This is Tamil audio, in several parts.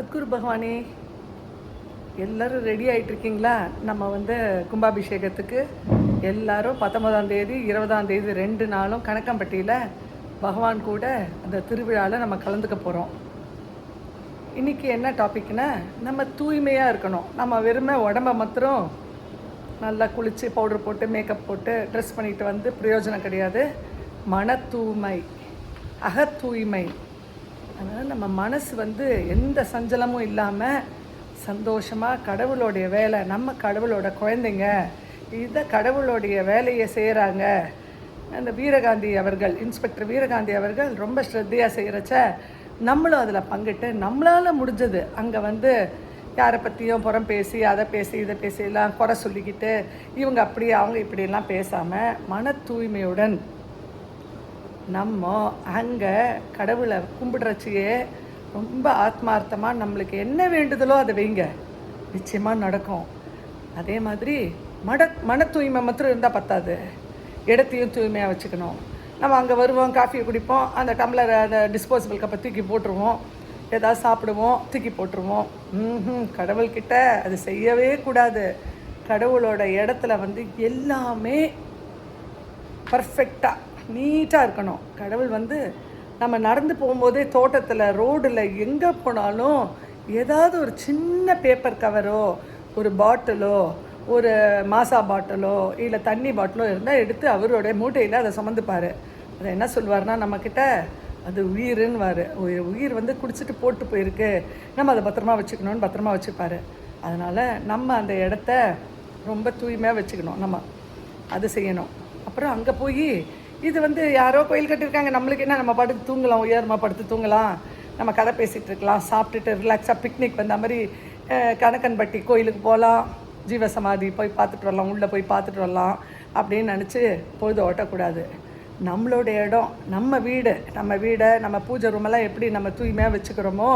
சத்குரு பகவானே எல்லோரும் ரெடி ஆகிட்டு இருக்கீங்களா நம்ம வந்து கும்பாபிஷேகத்துக்கு எல்லாரும் பத்தொன்பதாம் தேதி இருபதாம் தேதி ரெண்டு நாளும் கணக்கம்பட்டியில் பகவான் கூட அந்த திருவிழாவில் நம்ம கலந்துக்க போகிறோம் இன்னைக்கு என்ன டாபிக்னா நம்ம தூய்மையாக இருக்கணும். நம்ம வெறுமை உடம்ப மாத்திரம் நல்லா குளித்து பவுடர் போட்டு மேக்கப் போட்டு ட்ரெஸ் பண்ணிட்டு வந்து பிரயோஜனம் கிடையாது. மன தூய்மை அகத்தூய்மை. அதனால் நம்ம மனசு வந்து எந்த சஞ்சலமும் இல்லாமல் சந்தோஷமாக கடவுளுடைய வேலை நம்ம கடவுளோட குழந்தைங்க இதை கடவுளுடைய வேலையை செய்கிறாங்க அந்த வீரகாந்தி அவர்கள் இன்ஸ்பெக்டர் வீரகாந்தி அவர்கள் ரொம்ப ஸ்ரத்தையாக செய்கிறச்ச நம்மளும் அதில் பங்கிட்டு நம்மளால் முடிஞ்சது அங்கே வந்து யாரை பற்றியும் புறம் பேசி அதை பேசி இதை பேசி எல்லாம் குறை சொல்லிக்கிட்டு இவங்க அப்படி அவங்க இப்படியெல்லாம் பேசாமல் மன தூய்மையுடன் நம்ம அங்கே கடவுளை கும்பிடுறச்சியே ரொம்ப ஆத்மார்த்தமாக நம்மளுக்கு என்ன வேண்டுதலோ அதை வைங்க. நிச்சயமாக நடக்கும். அதே மாதிரி மட மன தூய்மை மாத்திரம் இருந்தால் பத்தாது. இடத்தையும் தூய்மையாக வச்சுக்கணும். நம்ம அங்கே வருவோம் காஃபியை குடிப்போம் அந்த டம்ளரை அந்த டிஸ்போசபிள் கப்பை தூக்கி போட்டுருவோம். ஏதாவது சாப்பிடுவோம் தூக்கி போட்டுருவோம். ம் கடவுள்கிட்ட அது செய்யவே கூடாது. கடவுளோட இடத்துல வந்து எல்லாமே பர்ஃபெக்டாக நீட்டாக இருக்கணும். கடவுள் வந்து நம்ம நடந்து போகும்போதே தோட்டத்தில் ரோடில் எங்கே போனாலும் ஏதாவது ஒரு சின்ன பேப்பர் கவரோ ஒரு பாட்டிலோ ஒரு மாசா பாட்டிலோ இல்லை தண்ணி பாட்டிலோ இருந்தால் எடுத்து அவருடைய மூட்டையில் அதை சுமந்துப்பார். அதை என்ன சொல்லுவார்னா நம்மக்கிட்ட அது உயிருன்னுவார். உயிர் வந்து குடிச்சிட்டு போட்டு போயிருக்கு. நம்ம அதை பத்திரமா வச்சுக்கணும்னு பத்திரமா வச்சுப்பார். அதனால் நம்ம அந்த இடத்த ரொம்ப தூய்மையாக வச்சுக்கணும். நம்ம அது செய்யணும். அப்புறம் அங்கே போய் இது வந்து யாரோ கோயில் கட்டியிருக்காங்க. நம்மளுக்கு என்ன நம்ம படுத்து தூங்கலாம் உயரமாக படுத்து தூங்கலாம். நம்ம கதை பேசிகிட்டு இருக்கலாம் சாப்பிட்டுட்டு ரிலாக்ஸாக பிக்னிக் வந்த மாதிரி கணக்கன்பட்டி கோயிலுக்கு போகலாம். ஜீவசமாதி போய் பார்த்துட்டு வரலாம் உள்ளே போய் பார்த்துட்டு வரலாம் அப்படின்னு நினச்சி பொழுது ஓட்டக்கூடாது. நம்மளோட இடம் நம்ம வீடு நம்ம வீடை நம்ம பூஜை ரூமெல்லாம் எப்படி நம்ம தூய்மையாக வச்சுக்கிறோமோ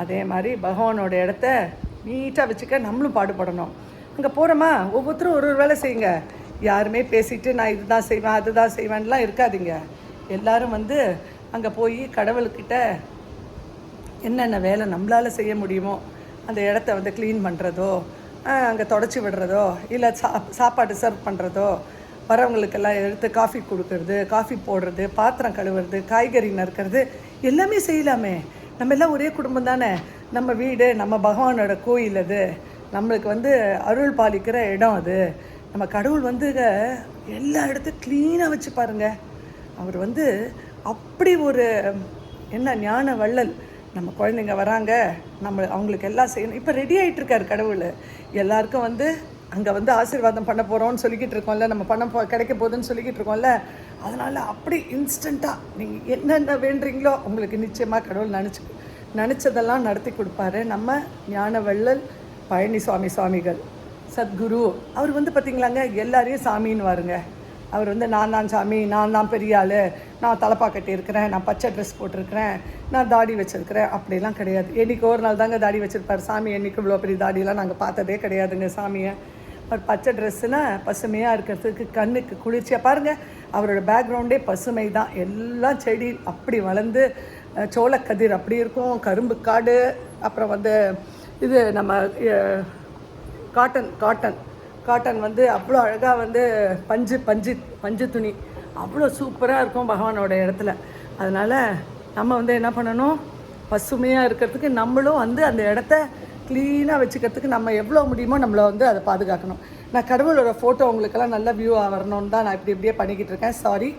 அதே மாதிரி பகவானோட இடத்த நீட்டாக வச்சுக்க நம்மளும் பாடுபடணும். அங்கே போகிறோமா ஒவ்வொருத்தரும் ஒரு ஒரு வேலை செய்யுங்க. யாருமே பேசிட்டு நான் இதுதான் செய்வேன் அதுதான் செய்வேன்லாம் இருக்காதீங்க. எல்லாரும் வந்து அங்கே போய் கடவுள்கிட்ட என்னென்ன வேலை நம்மளால் செய்ய முடியுமோ அந்த இடத்த வந்து க்ளீன் பண்ணுறதோ அங்கே தொடச்சி விடுறதோ இல்லை சா சாப்பாடு சர்வ் பண்ணுறதோ வரவங்களுக்கெல்லாம் எடுத்து காஃபி கொடுக்கறது காஃபி போடுறது பாத்திரம் கழுவுறது காய்கறி நறுக்கிறது எல்லாமே செய்யலாமே. நம்ம எல்லாம் ஒரே குடும்பம் தானே. நம்ம வீடு நம்ம பகவானோட கோயில் அது. நம்மளுக்கு வந்து அருள் பாலிக்கிற இடம் அது. நம்ம கடவுள் வந்து எல்லா இடத்தையும் க்ளீனாக வச்சு பாருங்க. அவர் வந்து அப்படி ஒரு என்ன ஞான வள்ளல். நம்ம குழந்தைங்க வராங்க நம்ம அவங்களுக்கு எல்லாம் செய்யணும். இப்போ ரெடி ஆகிட்டு இருக்காரு கடவுள். எல்லாருக்கும் வந்து அங்கே வந்து ஆசீர்வாதம் பண்ண போகிறோம்னு சொல்லிக்கிட்டு இருக்கோம்ல நம்ம பணம் போ- கிடைக்க போகுதுன்னு சொல்லிக்கிட்டு இருக்கோம்ல அதனால் அப்படி இன்ஸ்டண்ட்டாக நீங்கள் என்னென்ன வேண்டுறீங்களோ உங்களுக்கு நிச்சயமாக கடவுள் நினச்சி நினச்சதெல்லாம் நடத்தி கொடுப்பாரு. நம்ம ஞான வள்ளல் பழனிசாமி சுவாமிகள். சத்குரு. அவர் வந்து பார்த்திங்களாங்க எல்லாரையும் சாமின்னு வாருங்க அவர் வந்து நான் தான் சாமி நான் தான் பெரிய ஆள். நான் தலைப்பா கட்டியிருக்கிறேன் நான் பச்சை ட்ரெஸ் போட்டிருக்கிறேன் நான் தாடி வச்சுருக்கிறேன். அப்படிலாம் கிடையாது. என்றைக்கு ஒரு நாள் தாங்க தாடி வச்சுருப்பார். சாமி என்றைக்கு இவ்வளோ பெரிய தாடியெல்லாம் நாங்கள் பார்த்ததே கிடையாதுங்க சாமியை. அவர் பச்சை ட்ரெஸ்ஸுனா பசுமையாக இருக்கிறதுக்கு கண்ணுக்கு குளிர்ச்சியாக பாருங்கள் அவரோட பேக்ரவுண்டே பசுமை தான் எல்லாம் செடி அப்படி வளர்ந்து சோளக்கதிர் அப்படி இருக்கும் கரும்பு காடு அப்புறம் வந்து இது நம்ம காட்டன் காட்டன் காட்டன் வந்து அவ்வளோ அழகாக வந்து பஞ்சு பஞ்சு பஞ்சு துணி. அவ்வளோ சூப்பராக இருக்கும் பகவானோட இடத்துல. அதனால் நம்ம வந்து என்ன பண்ணணும்? பசுமையாக இருக்கிறதுக்கு நம்மளும் வந்து அந்த இடத்த க்ளீனாக வச்சுக்கிறதுக்கு நம்ம எவ்வளோ முடியுமோ நம்மளை வந்து அதை பாதுகாக்கணும். நான் கடவுளோட ஃபோட்டோ உங்களுக்கெல்லாம் நல்ல வியூவாக வரணும்னு தான் நான் இப்படி இப்படியே பண்ணிக்கிட்டு இருக்கேன். சாரி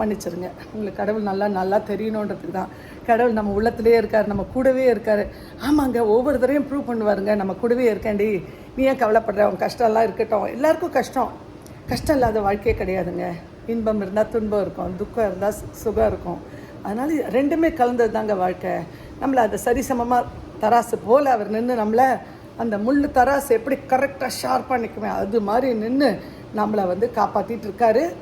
மன்னிச்சிருங்க. உங்களுக்கு கடவுள் நல்லா நல்லா தெரியணுன்றதுக்கு தான். கடவுள் நம்ம உள்ளத்திலே இருக்கார் நம்ம கூடவே இருக்கார். ஆமாங்க ஒவ்வொரு தடவையும் ப்ரூவ் பண்ணுவாருங்க. நம்ம கூடவே இருக்கேன்டி. நீ ஏன் கவலைப்படுற? அவன் கஷ்டம்லாம் இருக்கட்டும். எல்லாருக்கும் கஷ்டம். கஷ்டம் இல்லாத வாழ்க்கையே கிடையாதுங்க. இன்பம் இருந்தால் துன்பம் இருக்கும். துக்கம் இருந்தால் சு- சுகம் இருக்கும். அதனால் ரெண்டுமே கலந்தது தாங்க வாழ்க்கை. நம்மளை அதை சரிசமமாக தராசு போல் அவர் நின்று நம்மளை அந்த முள் தராசு எப்படி கரெக்டாக ஷார்ப்பாக நிற்குமே அது மாதிரி நின்று நம்மளை வந்து காப்பாற்றிட்டு இருக்காரு.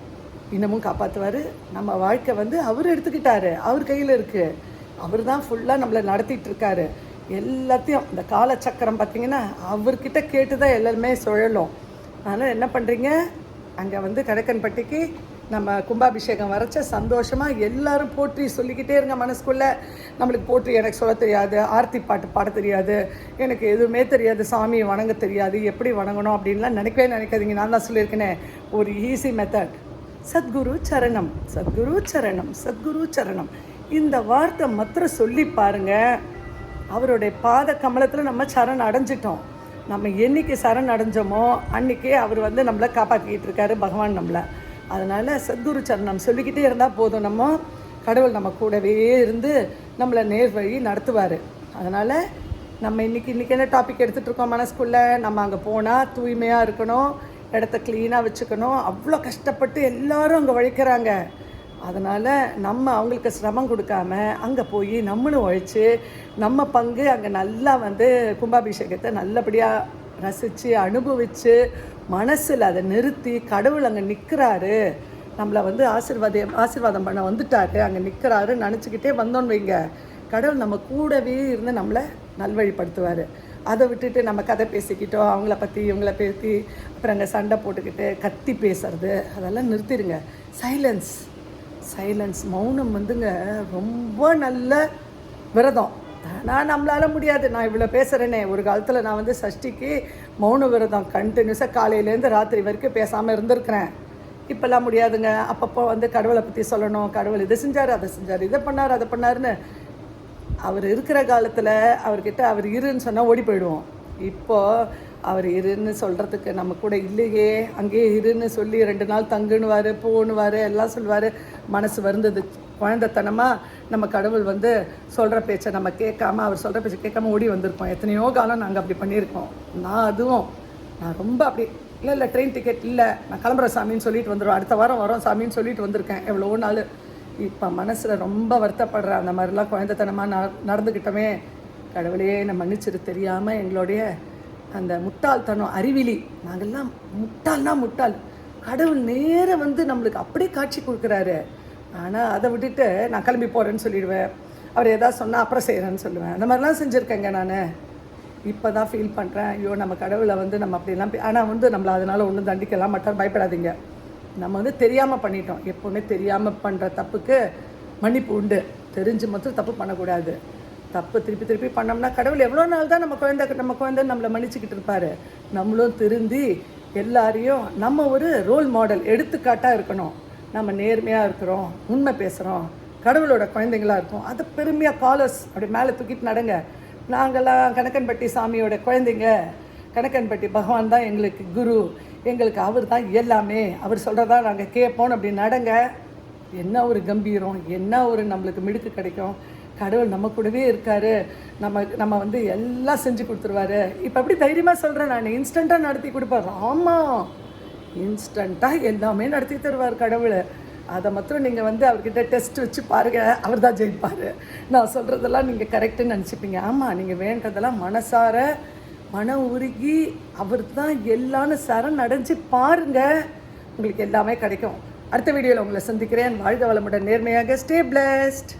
இன்னமும் காப்பாற்றுவார் நம்ம வாழ்க்கை வந்து அவர் எடுத்துக்கிட்டாரு. அவர் கையில் இருக்குது அவர் தான் ஃபுல்லாக நம்மளை நடத்திட்டு இருக்காரு எல்லாத்தையும் இந்த காலச்சக்கரம் பார்த்தீங்கன்னா அவர்கிட்ட கேட்டு தான் எல்லாருமே சுழலும் அதனால் என்ன பண்ணுறீங்க அங்கே வந்து கடக்கன்பட்டிக்கு நம்ம கும்பாபிஷேகம் வரைச்ச சந்தோஷமாக எல்லாரும் போற்றி சொல்லிக்கிட்டே இருங்க மனசுக்குள்ளே. நம்மளுக்கு போற்றி எனக்கு சொல்ல தெரியாது. ஆர்த்தி பாட்டு பாட தெரியாது. எனக்கு எதுவுமே தெரியாது. சாமியை வணங்க தெரியாது. எப்படி வணங்கணும் அப்படின்லாம் நினைக்கவே நினைக்காதீங்க. நான் தான் சொல்லியிருக்கேனே. ஒரு ஈஸி மெத்தட் சத்குரு சரணம் சத்குரு சரணம் சத்குரு சரணம். இந்த வார்த்தை மாத்திரம் சொல்லி பாருங்க. அவருடைய பாத கமலத்தில் நம்ம சரண் அடைஞ்சிட்டோம். நம்ம என்னைக்கு சரண் அடைஞ்சோமோ அன்னைக்கே அவர் வந்து நம்மளை காப்பாற்றிக்கிட்டு இருக்காரு பகவான் நம்மளை. அதனால் சத்குரு சரணம் சொல்லிக்கிட்டே இருந்தால் போதும் நம்ம. கடவுள் நம்ம கூடவே இருந்து நம்மளை நேர் வழி நடத்துவார். அதனால் நம்ம இன்றைக்கி இன்றைக்கி என்ன டாபிக் எடுத்துகிட்ருக்கோம் மனசுக்குள்ளே? நம்ம அங்கே போனால் தூய்மையாக இருக்கணும். இடத்த க்ளீனாக வச்சுக்கணும். அவ்வளோ கஷ்டப்பட்டு எல்லாரும் அங்கே உழைக்கிறாங்க. அதனால் நம்ம அவங்களுக்கு சிரமம் கொடுக்காம அங்கே போய் நம்மளும் உழைச்சி நம்ம பங்கு அங்கே நல்லா வந்து கும்பாபிஷேகத்தை நல்லபடியாக ரசித்து அனுபவித்து மனசில் அதை நிறுத்தி கடவுள் அங்கே நிற்கிறாரு நம்மளை வந்து ஆசீர்வாதம் ஆசீர்வாதம் பண்ண வந்துட்டாரு. அங்கே நிற்கிறாரு நினச்சிக்கிட்டே வந்தோன்னு வைங்க. கடவுள் நம்ம கூடவே இருந்து நம்மளை நல்வழிப்படுத்துவார். அதை விட்டுட்டு நம்ம கதை பேசிக்கிட்டோம் அவங்கள பற்றி இவங்கள பேசி அப்புறம் அங்கே சண்டை போட்டுக்கிட்டு கத்தி பேசுறது அதெல்லாம் நிறுத்திடுங்க. சைலன்ஸ் சைலன்ஸ் மௌனம் வந்துங்க. ரொம்ப நல்ல விரதம். ஆனால் நம்மளால் முடியாது. நான் இவ்வளோ பேசுகிறேனே ஒரு காலத்தில் நான் வந்து சஷ்டிக்கு மௌன விரதம் கண்டினியூஸாக காலையிலேருந்து ராத்திரி வரைக்கும் பேசாமல் இருந்திருக்கிறேன். இப்போல்லாம் முடியாதுங்க. அப்பப்போ வந்து கடவுளை பற்றி சொல்லணும் கடவுள் இதை செஞ்சார் அதை செஞ்சார் இதை பண்ணார் அதை பண்ணாருன்னு அவர் இருக்கிற காலத்தில் அவர்கிட்ட அவர் இருன்னு சொன்னால் ஓடி போயிடுவோம். இப்போது அவர் இருன்னு சொல்கிறதுக்கு நம்ம கூட இல்லையே அங்கேயே இருன்னு சொல்லி ரெண்டு நாள் தங்குனுவார் போணுவார் எல்லாம் சொல்லுவார். மனசு வருந்தது. குழந்தைத்தனமாக நம்ம கடவுள் வந்து சொல்கிற பேச்சை நம்ம கேட்காம அவர் சொல்கிற பேச்சை கேட்காம ஓடி வந்திருப்போம் எத்தனையோ காலம் நாங்கள் அப்படி பண்ணியிருக்கோம். நான் அதுவும் நான் ரொம்ப அப்படி இல்லை இல்லை ட்ரெயின் டிக்கெட் இல்லை. நான் கிளம்புற சாமின்னு சொல்லிட்டு வந்துடுவோம் அடுத்த வாரம் வரோம் சாமின்னு சொல்லிட்டு வந்திருக்கேன். எவ்வளோ நாள். இப்போ மனசில் ரொம்ப வருத்தப்படுற அந்த மாதிரிலாம் குழந்தைத்தனமாக ந நடந்துக்கிட்டோமே கடவுளையே என்னை மன்னிச்சிரு தெரியாமல் எங்களுடைய அந்த முட்டாள்தனம் அறிவிலி நாங்கள்லாம் முட்டாள்னா முட்டாள். கடவுள் நேர வந்து நம்மளுக்கு அப்படியே காட்சி கொடுக்குறாரு. ஆனால் அதை விட்டுட்டு நான் கிளம்பி போகிறேன்னு சொல்லிடுவேன். அவர் எதாவது சொன்னால் அப்புறம் செய்கிறேன்னு சொல்லுவேன். அந்த மாதிரிலாம் செஞ்சுருக்கேங்க நான். இப்போ தான் ஃபீல் பண்ணுறேன் ஐயோ நம்ம கடவுளை வந்து நம்ம அப்படிலாம் ஆனால் வந்து நம்மளை அதனால் ஒன்றும் தண்டிக்கலாம் மாட்டார் பயப்படாதீங்க. நம்ம வந்து தெரியாமல் பண்ணிட்டோம். எப்போவுமே தெரியாமல் பண்ணுற தப்புக்கு மன்னிப்பு உண்டு. தெரிஞ்சு மட்டும் தப்பு பண்ணக்கூடாது. தப்பு திருப்பி திருப்பி பண்ணோம்னா கடவுள் எவ்வளோ நாள் தான் நம்ம குழந்தை நம்ம குழந்தை நம்மளை மன்னிச்சுக்கிட்டு இருப்பார். நம்மளும் திருந்தி எல்லாரையும் நம்ம ஒரு ரோல் மாடல் எடுத்துக்காட்டாக இருக்கணும். நம்ம நேர்மையாக இருக்கிறோம் உண்மை பேசுகிறோம் கடவுளோட குழந்தைங்களா இருக்கும். அதை பெருமையாக காலர்ஸ் அப்படி மேலே தூக்கிட்டு நடங்க. நாங்கள்லாம் கணக்கன்பட்டி சாமியோட குழந்தைங்க. கணக்கன்பட்டி பகவான் தான் எங்களுக்கு குரு. எங்களுக்கு அவர் தான் எல்லாமே. அவர் சொல்கிறதா நாங்கள் கேட்போம் அப்படி நடங்க. என்ன ஒரு கம்பீரம் என்ன ஒரு நம்மளுக்கு மிடுக்கு கிடைக்கும். கடவுள் நம்ம கூடவே இருக்காரு. நம்ம நம்ம வந்து எல்லாம் செஞ்சு கொடுத்துருவாரு. இப்போ அப்படி தைரியமாக சொல்கிறேன் நான். இன்ஸ்டண்ட்டாக நடத்தி கொடுப்பார். ஆமாம் இன்ஸ்டண்ட்டாக எல்லாமே நடத்தி தருவார் கடவுள். அதை மாத்திரம் நீங்கள் வந்து அவர்கிட்ட டெஸ்ட் வச்சு பாருங்கள் அவர் தான் ஜெயிப்பார். நான் சொல்கிறதெல்லாம் நீங்கள் கரெக்டுன்னு நினச்சிப்பீங்க. ஆமாம் நீங்கள் வேண்டதெல்லாம் மனசார மனம் உருகி அவர் தான் எல்லான்னு சரண் அடைஞ்சு பாருங்கள் உங்களுக்கு எல்லாமே கிடைக்கும். அடுத்த வீடியோவில் உங்களை சந்திக்கிறேன். வாழ்க வளமுடன் நேர்மையாக. Stay blessed